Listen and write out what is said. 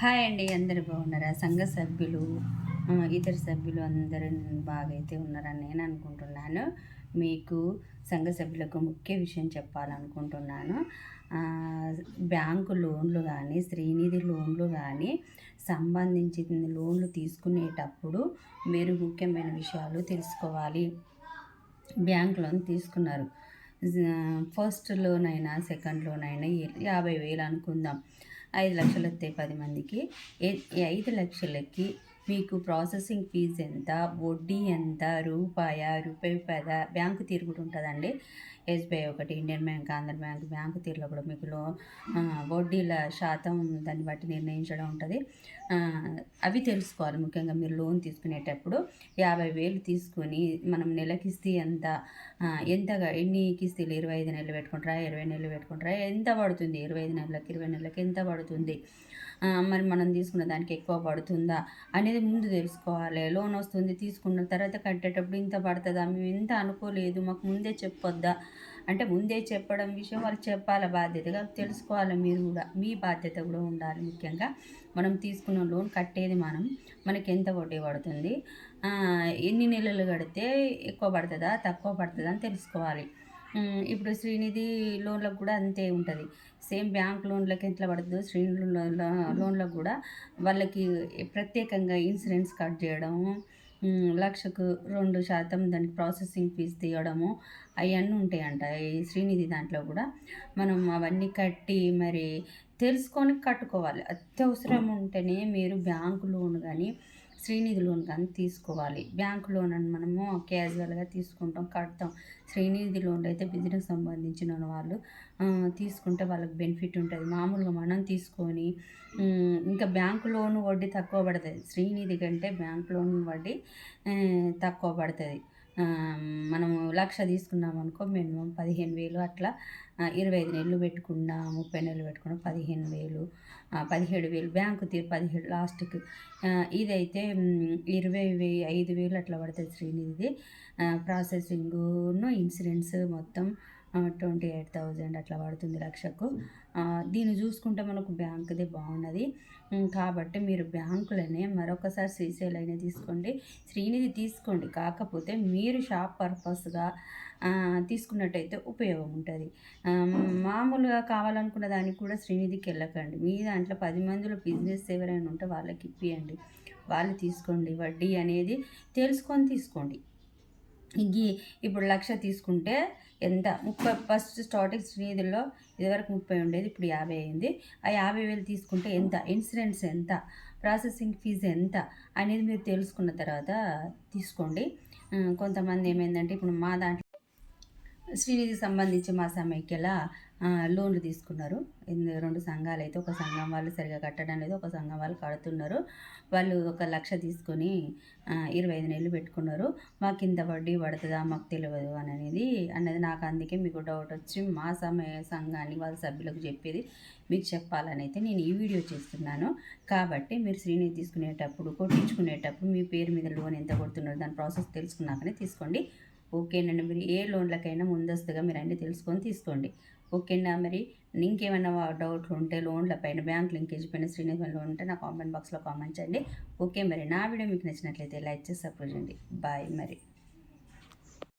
Hi అండి అందరు బాగున్నారా? సంఘ సభ్యులు ఇతర సభ్యులు అందరూ బాగా అయితే ఉన్నారని నేను అనుకుంటున్నాను. మీకు సంఘ సభ్యులకు ముఖ్య విషయం చెప్పాలనుకుంటున్నాను. బ్యాంకు లోన్లు కానీ శ్రీనిధి లోన్లు కానీ సంబంధించిన లోన్లు తీసుకునేటప్పుడు మీరు ముఖ్యమైన విషయాలు తెలుసుకోవాలి. బ్యాంక్ లోన్ తీసుకున్నారు. ఫస్ట్ లోన్ అయినా సెకండ్ లోన్ అయినా యాభై వేలు అనుకుందాం. ఐదు లక్షలు వస్తాయి పది మందికి. ఏ- ఐదు లక్షలకి మీకు ప్రాసెసింగ్ ఫీజు ఎంత వడ్డీ ఎంత రూపాయ రూపాయి పద బ్యాంకు తీరు కూడా ఉంటుందండి. ఎస్బీఐ ఒకటి Indian Bank Andhra Bank bank తీరులో కూడా మీకు లో వడ్డీల శాతం దాన్ని బట్టి నిర్ణయించడం ఉంటుంది. అవి తెలుసుకోవాలి ముఖ్యంగా మీరు లోన్ తీసుకునేటప్పుడు. యాభై వేలు తీసుకొని మనం నెల కిస్తీ ఎంత ఎంతగా ఎన్ని కిస్తీలు ఇరవై ఐదు నెలలు పెట్టుకుంటారా ఇరవై నెలలు పెట్టుకుంటారా ఎంత పడుతుంది ఇరవై ఐదు నెలలకు ఇరవై నెలలకు ఎంత పడుతుంది? మరి మనం తీసుకున్న దానికి ఎక్కువ పడుతుందా అనేది ముందు తెలుసుకోవాలి. లోన్ వస్తుంది తీసుకున్న తర్వాత కట్టేటప్పుడు ఇంత పడుతుందా? మేము ఇంత అనుకోలేదు మాకు ముందే చెప్పొద్దా? అంటే ముందే చెప్పడం విషయం వాళ్ళు చెప్పాలి బాధ్యతగా? తెలుసుకోవాలి మీరు కూడా. మీ బాధ్యత కూడా ఉండాలి ముఖ్యంగా. మనం తీసుకున్న లోన్ కట్టేది మనం. మనకి ఎంత వడ్డీ పడుతుంది? ఎన్ని నెలలు కడితే ఎక్కువ పడుతుందా? తక్కువ పడుతుందా అని తెలుసుకోవాలి. ఇప్పుడు శ్రీనిధి లోన్లకు కూడా అంతే ఉంటుంది. సేమ్ బ్యాంక్ లోన్లకు ఎట్లా పడుతుందో శ్రీనిధి లోన్లకు కూడా వాళ్ళకి ప్రత్యేకంగా ఇన్సూరెన్స్ కట్ చేయడము లక్షకు రెండు శాతం దానికి ప్రాసెసింగ్ ఫీజు తీయడము అవన్నీ ఉంటాయంట. ఈ శ్రీనిధి దాంట్లో కూడా మనం అవన్నీ కట్టి మరి తెలుసుకొని కట్టుకోవాలి. అత్యవసరం ఉంటేనే మీరు బ్యాంకు లోన్ కానీ శ్రీనిధి లోన్ కానీ తీసుకోవాలి. బ్యాంక్ లోన్ అని మనము క్యాజువల్గా తీసుకుంటాం కడతాం. శ్రీనిధి లోన్ అయితే బిజినెస్ సంబంధించిన వాళ్ళు తీసుకుంటే వాళ్ళకి బెనిఫిట్ ఉంటుంది. మామూలుగా మనం తీసుకొని ఇంకా బ్యాంక్ లోన్ వడ్డీ తక్కువ పడుతుంది. శ్రీనిధి కంటే బ్యాంక్ లోన్ వడ్డీ తక్కువ పడుతుంది. మనము లక్ష తీసుకున్నాం అనుకో మినిమం పదిహేను వేలు అట్లా ఇరవై ఐదు నెలలు పెట్టుకున్నా ముప్పై నెలలు పెట్టుకున్నా పదిహేను వేలు పదిహేడు వేలు బ్యాంకు తీరు పదిహేడు లాస్ట్కి ఇదైతే ఇరవై వే ఐదు వేలు అట్లా పడుతుంది శ్రీనిధిది. ప్రాసెసింగ్ను ఇన్సూరెన్స్ మొత్తం ట్వంటీ ఎయిట్ థౌజండ్ అట్లా పడుతుంది లక్షకు. దీన్ని చూసుకుంటే మనకు బ్యాంకుదే బాగున్నది. కాబట్టి మీరు బ్యాంకులనే మరొకసారి శ్రీశైలం అయినా తీసుకోండి. శ్రీనిధి తీసుకోండి. కాకపోతే మీరు షాప్ పర్పస్గా తీసుకున్నట్టయితే ఉపయోగం ఉంటుంది. మామూలుగా కావాలనుకున్న దానికి కూడా శ్రీనిధికి వెళ్ళకండి. మీ దాంట్లో పది మందిలో బిజినెస్ ఎవరైనా ఉంటే వాళ్ళకి ఇప్పియండి. వాళ్ళు తీసుకోండి. వడ్డీ అనేది తెలుసుకొని తీసుకోండి. గీ ఇప్పుడు లక్ష తీసుకుంటే ఎంత? ముప్పై ఫస్ట్ స్టార్టింగ్ శ్రీనిధిలో ఇదివరకు ముప్పై ఉండేది ఇప్పుడు యాభై అయింది. ఆ యాభై వేలు తీసుకుంటే ఎంత? ఇన్సూరెన్స్ ఎంత? ప్రాసెసింగ్ ఫీజు ఎంత? అనేది మీరు తెలుసుకున్న తర్వాత తీసుకోండి. కొంతమంది ఏమైందంటే ఇప్పుడు మా దాంట్లో శ్రీనిధికి సంబంధించి మా సమైక్యల లోన్లు తీసుకున్నారు. రెండు సంఘాలు అయితే ఒక సంఘం వాళ్ళు సరిగా కట్టడం లేదు ఒక సంఘం వాళ్ళు కడుతున్నారు. వాళ్ళు ఒక లక్ష తీసుకొని ఇరవై ఐదు నెలలు పెట్టుకున్నారు. మాకు ఇంత వడ్డీ పడుతుందా మాకు తెలియదు అని అనేది అన్నది నాకు అందుకే మీకు డౌట్ వచ్చి మా సమయ సంఘాన్ని వాళ్ళ సభ్యులకు చెప్పేది మీకు చెప్పాలని అయితే నేను ఈ వీడియో చేస్తున్నాను. కాబట్టి మీరు శ్రీనిధి తీసుకునేటప్పుడు కొట్టించుకునేటప్పుడు మీ పేరు మీద లోన్ ఎంత కొడుతున్నారు దాని ప్రాసెస్ తెలుసుకున్నాకనే తీసుకోండి. ఓకేనండి మీరు ఏ లోన్లకైనా ముందస్తుగా మీరు అన్నీ తెలుసుకొని తీసుకోండి. ఓకేనా మరి? ఇంకేమైనా డౌట్లు ఉంటే లోన్ల పైన బ్యాంక్ లింకేజ్ పైన శ్రీనిధి లోన్ ఉంటే నా కామెంట్ బాక్స్లో కామెంట్ చేయండి. ఓకే మరి నా వీడియో మీకు నచ్చినట్లయితే లైక్ చేసి సపోర్ట్ చేయండి. బాయ్ మరి.